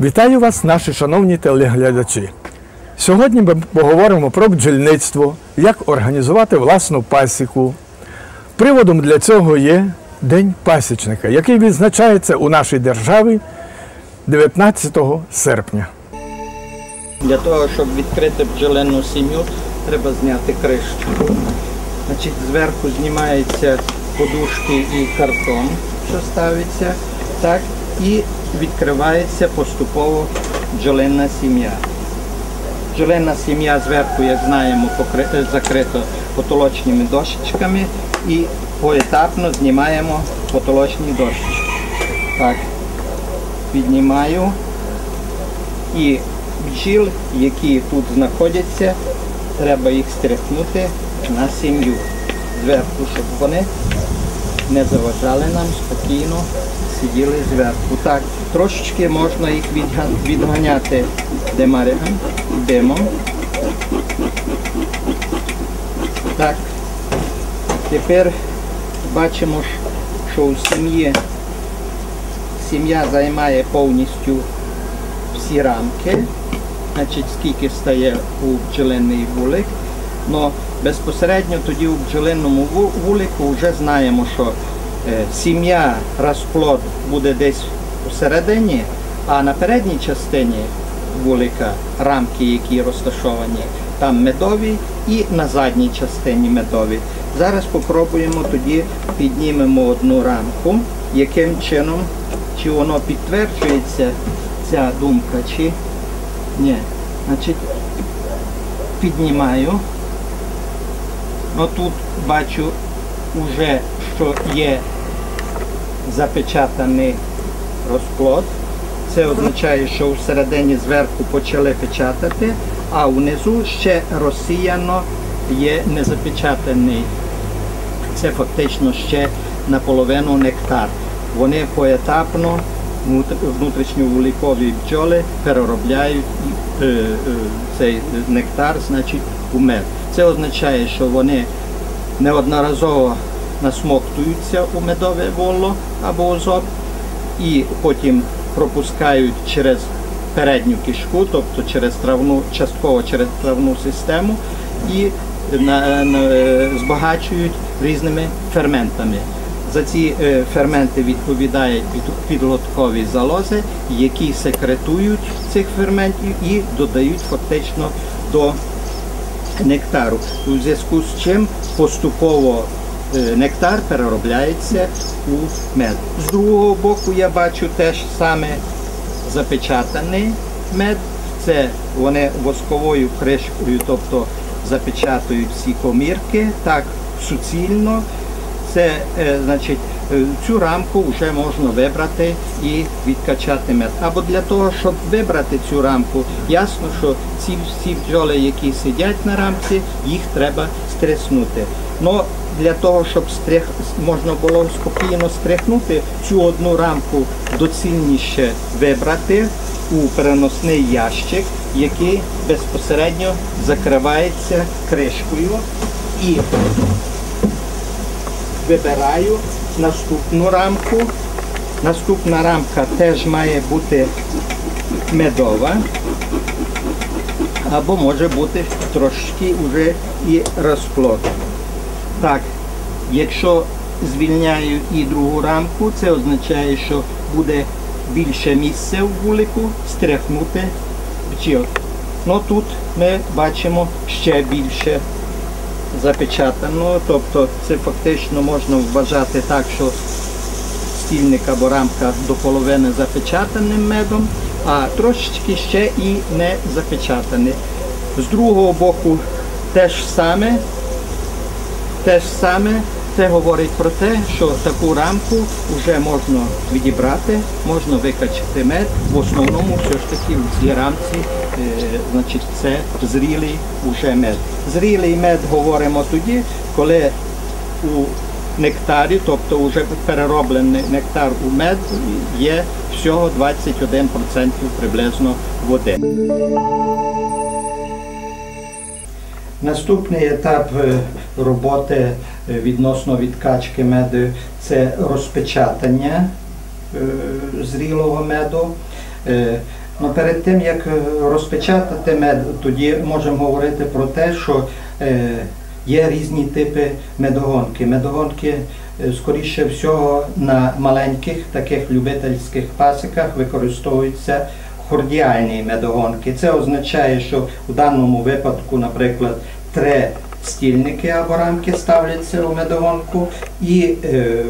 Вітаю вас, наші шановні телеглядачі. Сьогодні ми поговоримо про бджільництво, як організувати власну пасіку. Приводом для цього є День пасічника, який відзначається у нашій державі 19 серпня. Для того, щоб відкрити бджолену сім'ю, треба зняти кришку. Значить, зверху знімаються подушки і картон, що ставиться, так, і відкривається поступово бджоленна сім'я. Бджоленна сім'я зверху, як знаємо, покри- закрита потолочними дощечками і поетапно знімаємо потолочні дощечки. Так, піднімаю і бджіл, які тут знаходяться, треба їх стряхнути на сім'ю зверху, щоб вони не заважали нам спокійно, сиділи зверху. Так, трошечки можна їх відганяти демарем, димом. Так, тепер бачимо, що у сім'ї сім'я займає повністю всі рамки, значить скільки стає у бджолений вулик. Но безпосередньо тоді у бджолинному вулику вже знаємо, що е, сім'я розплод буде десь посередині, а на передній частині вулика рамки, які розташовані, там медові і на задній частині медові. Зараз спробуємо тоді піднімемо одну рамку, яким чином, чи воно підтверджується ця думка, чи ні. Значить, піднімаю. Тут бачу вже, що є запечатаний розплод. Це означає, що всередині зверху почали печатати, а внизу ще розсіяно є незапечатаний. Це фактично ще наполовину нектар. Вони поетапно внут- внутрішньовуликові бджоли переробляють е, е, цей нектар значить, у мед. Це означає, що вони неодноразово насмоктуються у медове воло або азот і потім пропускають через передню кишку, тобто через травну, частково через травну систему і на, на- збагачують різними ферментами. За ці е, ферменти відповідають підлоткові залози, які секретують цих ферментів і додають фактично до нектару. У зв'язку з чим поступово е, нектар переробляється у мед. З другого боку я бачу теж саме запечатаний мед. Це вони восковою кришкою, тобто запечатують всі комірки так суцільно. Це е, значить е, цю рамку вже можна вибрати і відкачати мед. Або для того, щоб вибрати цю рамку, ясно, що ці всі бджоли, які сидять на рамці, їх треба стреснути. Но для того, щоб стрих, можна було спокійно стряхнути цю одну рамку доцільніше вибрати у переносний ящик, який безпосередньо закривається кришкою і вибираю наступну рамку. Наступна рамка теж має бути медова, або може бути трошки вже і розплод. Так, якщо звільняю і другу рамку, це означає, що буде більше місця в вулику стряхнути бджіл. Ну тут ми бачимо ще більше запечатано, тобто це фактично можна вважати так, що стільник або рамка до половини запечатаним медом, а трошечки ще і не запечатаний. З другого боку теж саме, теж саме це говорить про те, що таку рамку вже можна відібрати, можна викачати мед. В основному все ж таки в цій рамці значить, це зрілий уже мед. Зрілий мед говоримо тоді, коли у нектарі, тобто вже перероблений нектар у мед, є всього 21% приблизно води. Наступний етап е, роботи е, відносно відкачки меду це розпечатання е, зрілого меду. Ну, перед тим як е, розпечатати мед, тоді можемо говорити про те, що е, є різні типи медогонки. Медогонки, е, скоріше всього, на маленьких таких любительських пасіках використовуються хордіальні медогонки. Це означає, що в даному випадку, наприклад, три стільники або рамки ставляться у медогонку, і е,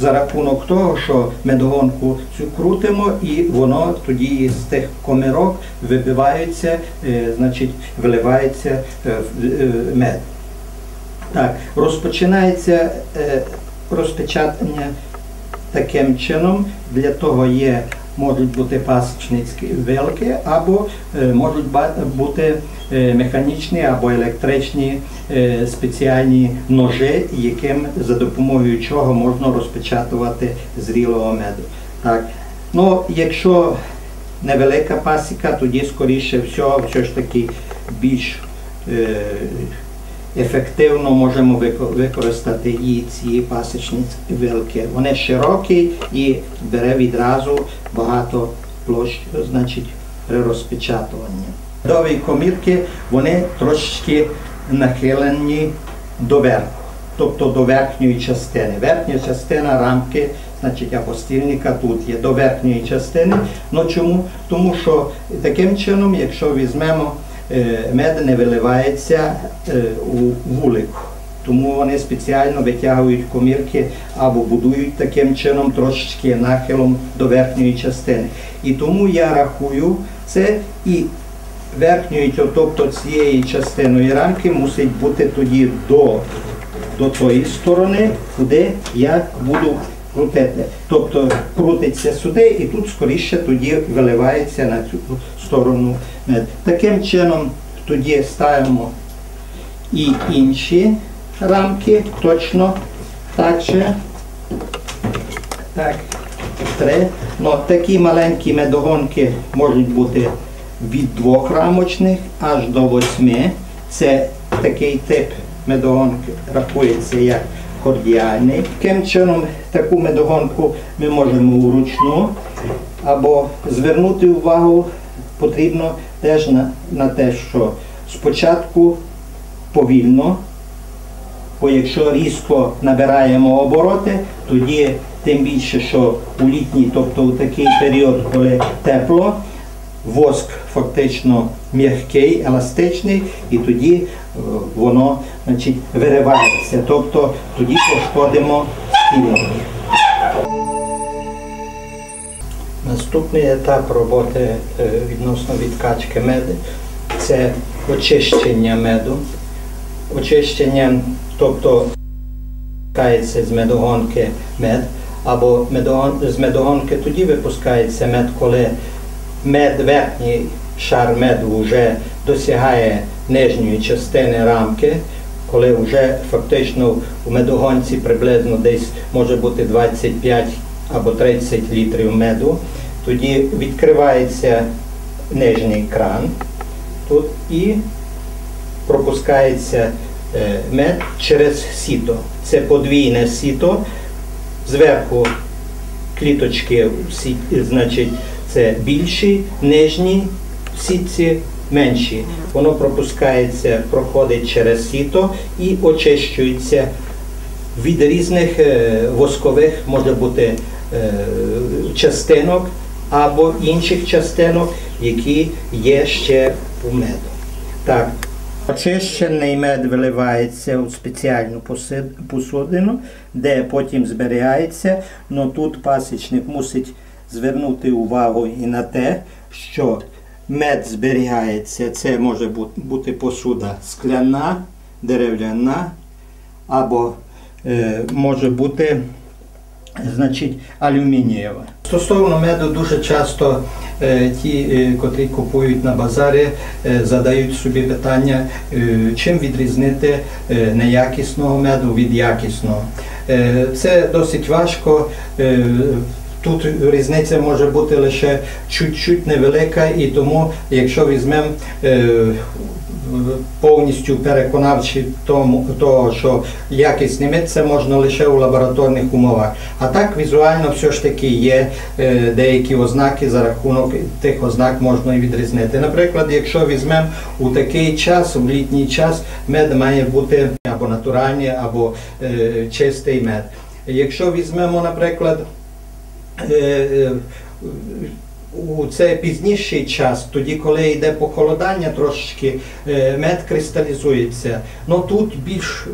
за рахунок того, що медогонку цю крутимо, і воно тоді з тих комірок вибивається, е, значить, виливається е, е, мед. Так, розпочинається е, розпечатання таким чином. Для того є, можуть бути пасічницькі вилки, або е, можуть бути е, механічні або електричні е, спеціальні ножи, яким за допомогою чого можна розпечатувати зрілого меду. Так. Ну, якщо невелика пасіка, тоді скоріше всього все ж таки більш ефективно можемо використати і ці пасічні вилки. Вони широкі і бере відразу багато площ, значить, при розпечатуванні. Медові комірки вони трошки нахилені до верху, тобто до верхньої частини. Верхня частина рамки, значить або стільника тут є до верхньої частини. Ну чому? Тому що таким чином, якщо візьмемо мед не виливається е, у вулику. Тому вони спеціально витягують комірки або будують таким чином трошечки нахилом до верхньої частини. І тому я рахую це і верхньої, тобто цієї частиною рамки мусить бути тоді до, до тої сторони, куди я буду крутити. Тобто крутиться сюди і тут скоріше тоді виливається на цю сторону. Таким чином тоді ставимо і інші рамки точно так же. Так, три. Ну, такі маленькі медогонки можуть бути від двох рамочних аж до восьми. Це такий тип медогонки рахується як кордіальний. Таким чином таку медогонку ми можемо вручну або звернути увагу потрібно теж на, на те, що спочатку повільно, бо якщо різко набираємо обороти, тоді тим більше, що у літній, тобто у такий період, коли тепло, воск фактично м'який, еластичний, і тоді е, воно значить, виривається. Тобто тоді пошкодимо стінки. Наступний етап роботи е, відносно відкачки меду це очищення меду. Очищення, тобто випускається з медогонки мед, або з медогонки тоді випускається мед, коли мед, верхній шар меду вже досягає нижньої частини рамки, коли вже фактично у медогонці приблизно десь може бути 25 або 30 літрів меду, тоді відкривається нижній кран тут і пропускається е, мед через сіто. Це подвійне сіто. Зверху кліточки, значить, це більші, нижні сітці менші. Воно пропускається, проходить через сіто і очищується від різних е, воскових, може бути частинок або інших частинок, які є ще у меду. Так, очищений мед виливається у спеціальну посудину, де потім зберігається. Но тут пасічник мусить звернути увагу і на те, що мед зберігається. Це може бути посуда скляна, дерев'яна або е, може бути значить, алюмінієва. Стосовно меду дуже часто е, ті, е, котрі купують на базарі, е, задають собі питання, е, чим відрізнити е, неякісного меду від якісного. Е, це досить важко. Е, Тут різниця може бути лише чуть-чуть невелика, і тому, якщо візьмемо е, повністю переконавши тому, того, що якісний мед це можна лише у лабораторних умовах. А так візуально все ж таки є е, деякі ознаки, за рахунок тих ознак можна і відрізнити. Наприклад, якщо візьмемо у такий час, в літній час, мед має бути або натуральний, або е, чистий мед. Якщо візьмемо, наприклад, е, у цей пізніший час, тоді, коли йде похолодання, трошечки е, мед кристалізується. Ну тут більш е,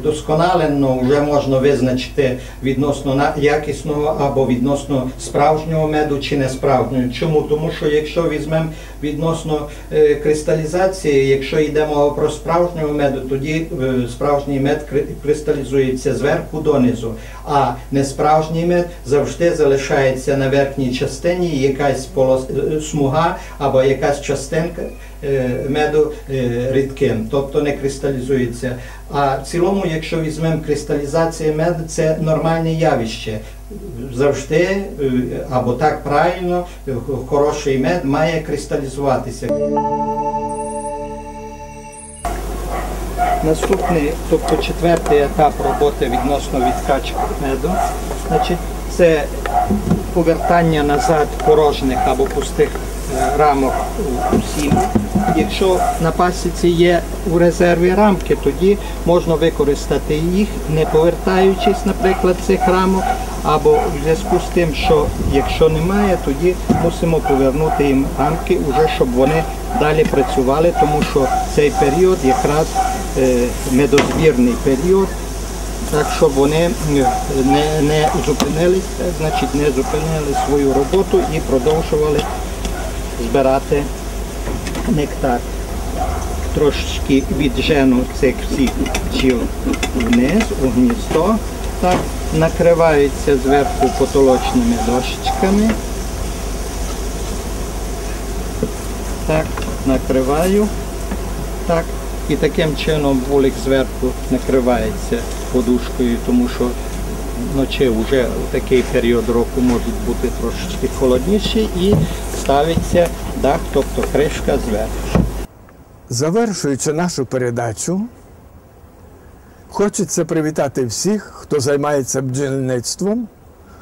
вдосконалено вже можна визначити відносно якісного або відносно справжнього меду чи не справжнього. Чому? Тому що якщо візьмемо відносно е, кристалізації, якщо йде мова про справжнього меду, тоді справжній мед кристалізується зверху донизу, а несправжній мед завжди залишається на верхній частині якась е, смуга або якась частинка е, меду е, рідким, тобто не кристалізується. А в цілому, якщо візьмемо кристалізація меду, це нормальне явище. Завжди, або так правильно, хороший мед має кристалізуватися. Наступний, тобто четвертий етап роботи відносно відкачки меду, значить, це повертання назад порожніх або пустих е, рамок у- сім'ї. Якщо на пасіці є у резерві рамки, тоді можна використати їх, не повертаючись, наприклад, цих рамок, або в зв'язку з тим, що якщо немає, тоді мусимо повернути їм рамки, уже щоб вони далі працювали, тому що цей період якраз е, медозбірний період. Так, щоб вони не, не зупинилися, значить не зупинили свою роботу і продовжували збирати нектар. Трошечки віджену цих всіх бджіл вниз, у гніздо. Так, накриваються зверху потолочними дощечками. Так, накриваю. Так. І таким чином вулик зверху накривається подушкою, тому що вночі вже у такий період року можуть бути трошечки холодніші і ставиться дах, тобто кришка зверху. Завершуючи нашу передачу, хочеться привітати всіх, хто займається бджільництвом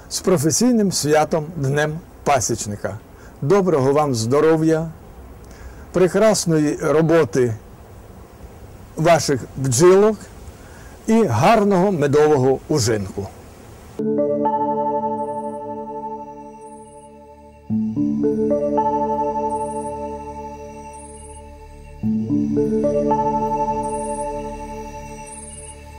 з професійним святом Днем Пасічника. Доброго вам здоров'я, прекрасної роботи ваших бджілок і гарного медового ужинку.